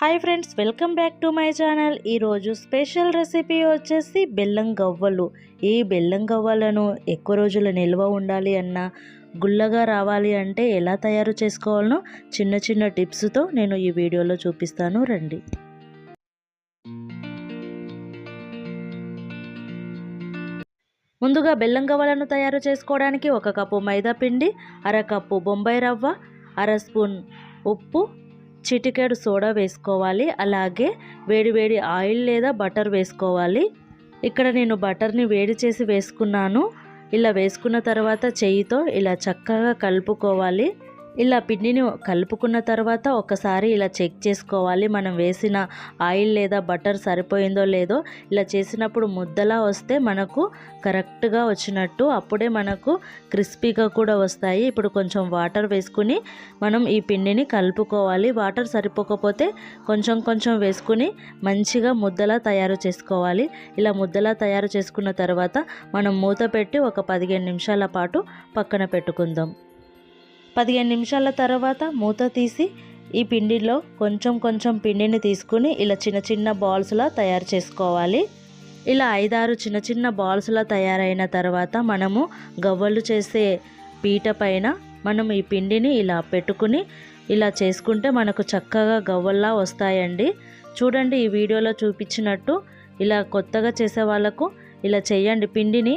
Hi friends welcome back to my channel. ఈరోజు special recipe వచ్చేసి బెల్లం గవ్వలు. ఈ బెల్లం గవ్వలను ఎక్కువ రోజులు నిల్వ ఉండాలి అన్నా గుల్లగా రావాలి అంటే ఎలా తయారు చేసుకోవాలనో చిన్న చిన్న టిప్స్తో నేను ఈ వీడియోలో చూపిస్తాను. రండి. ముందుగా బెల్లం గవ్వలను తయారు చేసుకోవడానికి ఒక కప్పు మైదా పిండి అర కప్పు బొంబాయి రవ్వ అర స్పూన్ ఉప్పు చిటికెడు సోడా వేసుకోవాలి అలాగే వేడి వేడి ఆయిల్ లేదా బటర్ వేసుకోవాలి. ఇక్కడ నేను బటర్ని వేడి చేసి వేసుకున్నాను. ఇలా వేసుకున్న తర్వాత చెయ్యితో ఇలా చక్కగా కలుపుకోవాలి. ఇలా పిండిని కలుపుకున్న తర్వాత ఒకసారి ఇలా చెక్ చేసుకోవాలి. మనం వేసిన ఆయిల్ లేదా బటర్ సరిపోయిందో లేదో ఇలా చేసినప్పుడు ముద్దలా వస్తే మనకు కరెక్ట్గా వచ్చినట్టు. అప్పుడే మనకు క్రిస్పీగా కూడా వస్తాయి. ఇప్పుడు కొంచెం వాటర్ వేసుకుని మనం ఈ పిండిని కలుపుకోవాలి. వాటర్ సరిపోకపోతే కొంచెం కొంచెం వేసుకుని మంచిగా ముద్దలా తయారు చేసుకోవాలి. ఇలా ముద్దలా తయారు చేసుకున్న తర్వాత మనం మూత పెట్టి ఒక పదిహేను నిమిషాల పాటు పక్కన పెట్టుకుందాం. పదిహేను నిమిషాల తర్వాత మూత తీసి ఈ పిండిలో కొంచెం కొంచెం పిండిని తీసుకుని ఇలా చిన్న చిన్న బాల్స్లా తయారు చేసుకోవాలి. ఇలా ఐదారు చిన్న చిన్న బాల్స్లా తయారైన తర్వాత మనము గవ్వలు చేసే పీట పైన మనం ఈ పిండిని ఇలా పెట్టుకుని ఇలా చేసుకుంటే మనకు చక్కగా గవ్వల్లా వస్తాయండి. చూడండి ఈ వీడియోలో చూపించినట్టు ఇలా కొత్తగా చేసే వాళ్ళకు ఇలా చేయండి పిండిని.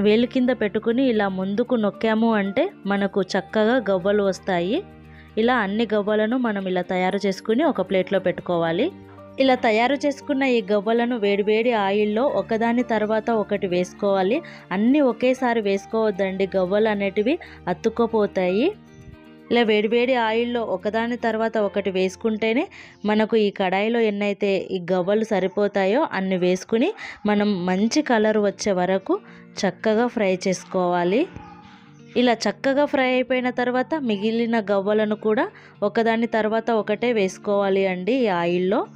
వేలు కింద పెట్టుకుని ఇలా ముందుకు నొక్కాము అంటే మనకు చక్కగా గవ్వలు వస్తాయి. ఇలా అన్ని గవ్వలను మనం ఇలా తయారు చేసుకుని ఒక ప్లేట్లో పెట్టుకోవాలి. ఇలా తయారు చేసుకున్న ఈ గవ్వలను వేడివేడి ఆయిల్లో ఒకదాని తర్వాత ఒకటి వేసుకోవాలి. అన్నీ ఒకేసారి వేసుకోవద్దండి. గవ్వలు అనేటివి అతుక్కపోతాయి. ఇలా వేడివేడి ఆయిల్లో ఒకదాని తర్వాత ఒకటి వేసుకుంటేనే మనకు ఈ కడాయిలో ఎన్నైతే ఈ గవ్వలు సరిపోతాయో అన్ని వేసుకుని మనం మంచి కలర్ వచ్చే వరకు చక్కగా ఫ్రై చేసుకోవాలి. ఇలా చక్కగా ఫ్రై అయిపోయిన తర్వాత మిగిలిన గవ్వలను కూడా ఒకదాని తర్వాత ఒకటే వేసుకోవాలి అండి ఈ ఆయిల్లో.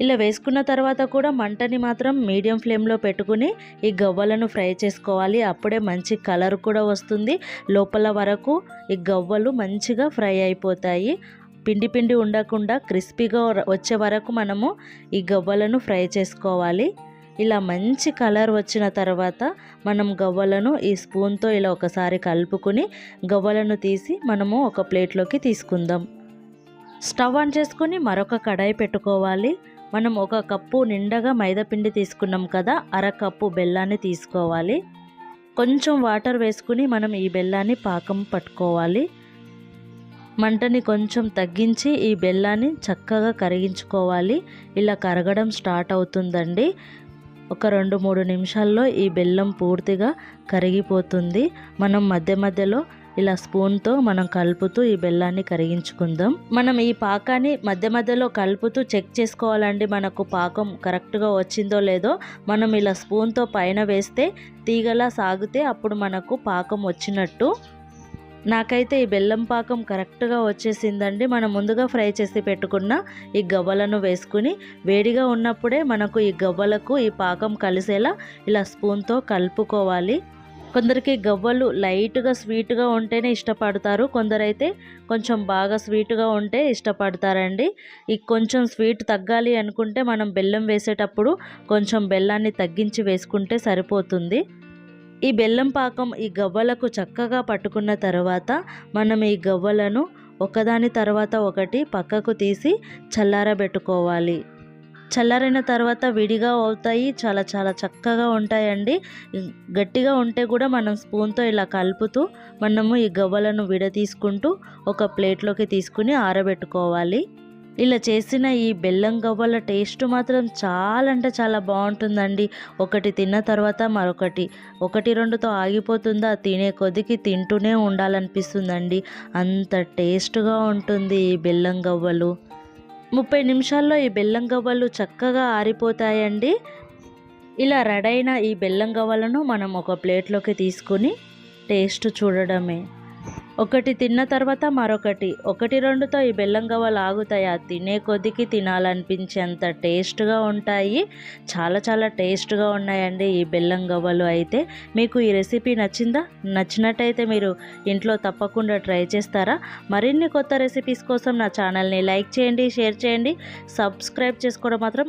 ఇలా వేసుకున్న తర్వాత కూడా మంటని మాత్రం మీడియం ఫ్లేమ్లో పెట్టుకుని ఈ గవ్వలను ఫ్రై చేసుకోవాలి. అప్పుడే మంచి కలర్ కూడా వస్తుంది. లోపల వరకు ఈ గవ్వలు మంచిగా ఫ్రై అయిపోతాయి. పిండి పిండి ఉండకుండా క్రిస్పీగా వచ్చే వరకు మనము ఈ గవ్వలను ఫ్రై చేసుకోవాలి. ఇలా మంచి కలర్ వచ్చిన తర్వాత మనం గవ్వలను ఈ స్పూన్తో ఇలా ఒకసారి కలుపుకుని గవ్వలను తీసి మనము ఒక ప్లేట్లోకి తీసుకుందాం. స్టవ్ ఆన్ చేసుకుని మరొక కడాయి పెట్టుకోవాలి. మనం ఒక కప్పు నిండగా మైదాపిండి తీసుకున్నాం కదా అర కప్పు బెల్లాన్ని తీసుకోవాలి. కొంచెం వాటర్ వేసుకుని మనం ఈ బెల్లాన్ని పాకం పట్టుకోవాలి. మంటని కొంచెం తగ్గించి ఈ బెల్లాన్ని చక్కగా కరిగించుకోవాలి. ఇలా కరగడం స్టార్ట్ అవుతుందండి. ఒక రెండు మూడు నిమిషాల్లో ఈ బెల్లం పూర్తిగా కరిగిపోతుంది. మనం మధ్య మధ్యలో ఇలా స్పూన్తో మనం కలుపుతూ ఈ బెల్లాన్ని కరిగించుకుందాం. మనం ఈ పాకాన్ని మధ్య మధ్యలో కలుపుతూ చెక్ చేసుకోవాలండి మనకు పాకం కరెక్ట్గా వచ్చిందో లేదో. మనం ఇలా స్పూన్తో పైన వేస్తే తీగలా సాగితే అప్పుడు మనకు పాకం వచ్చినట్టు. నాకైతే ఈ బెల్లం పాకం కరెక్ట్గా వచ్చేసిందండి. మనం ముందుగా ఫ్రై చేసి పెట్టుకున్న ఈ గవ్వలను వేసుకుని వేడిగా ఉన్నప్పుడే మనకు ఈ గవ్వలకు ఈ పాకం కలిసేలా ఇలా స్పూన్తో కలుపుకోవాలి. కొందరికి గవ్వలు లైట్గా స్వీట్గా ఉంటేనే ఇష్టపడతారు. కొందరైతే కొంచెం బాగా స్వీట్గా ఉంటే ఇష్టపడతారండి. ఈ కొంచెం స్వీట్ తగ్గాలి అనుకుంటే మనం బెల్లం వేసేటప్పుడు కొంచెం బెల్లాన్ని తగ్గించి వేసుకుంటే సరిపోతుంది. ఈ బెల్లం పాకం ఈ గవ్వలకు చక్కగా పట్టుకున్న తర్వాత మనం ఈ గవ్వలను ఒకదాని తర్వాత ఒకటి పక్కకు తీసి చల్లారబెట్టుకోవాలి. చల్లారిన తర్వాత విడిగా అవుతాయి. చాలా చాలా చక్కగా ఉంటాయండి. గట్టిగా ఉంటే కూడా మనం స్పూన్తో ఇలా కలుపుతూ మనము ఈ గవ్వలను విడతీసుకుంటూ ఒక ప్లేట్లోకి తీసుకుని ఆరబెట్టుకోవాలి. ఇలా చేసిన ఈ బెల్లం గవ్వల టేస్ట్ మాత్రం చాలా అంటే చాలా బాగుంటుందండి. ఒకటి తిన్న తర్వాత మరొకటి ఒకటి రెండుతో ఆగిపోతుందా? తినే కొద్దికి తింటూనే ఉండాలనిపిస్తుందండి. అంత టేస్ట్గా ఉంటుంది ఈ బెల్లం గవ్వలు. ముప్పై నిమిషాల్లో ఈ బెల్లం గవ్వలు చక్కగా ఆరిపోతాయండి. ఇలా రెడైన ఈ బెల్లం గవ్వలను మనం ఒక ప్లేట్లోకి తీసుకుని టేస్ట్ చూడడమే. ఒకటి తిన్న తర్వాత మరొకటి. ఒకటి రెండుతో ఈ బెల్లం గవ్వలు ఆగుతాయా. తినే కొద్దికి తినాలనిపించేంత టేస్ట్గా ఉంటాయి. చాలా చాలా టేస్ట్గా ఉన్నాయండి ఈ బెల్లం గవ్వలు అయితే. మీకు ఈ రెసిపీ నచ్చిందా? నచ్చినట్టయితే మీరు ఇంట్లో తప్పకుండా ట్రై చేస్తారా? మరిన్ని కొత్త రెసిపీస్ కోసం నా ఛానల్ని లైక్ చేయండి షేర్ చేయండి. సబ్స్క్రైబ్ చేసుకోవడం మాత్రం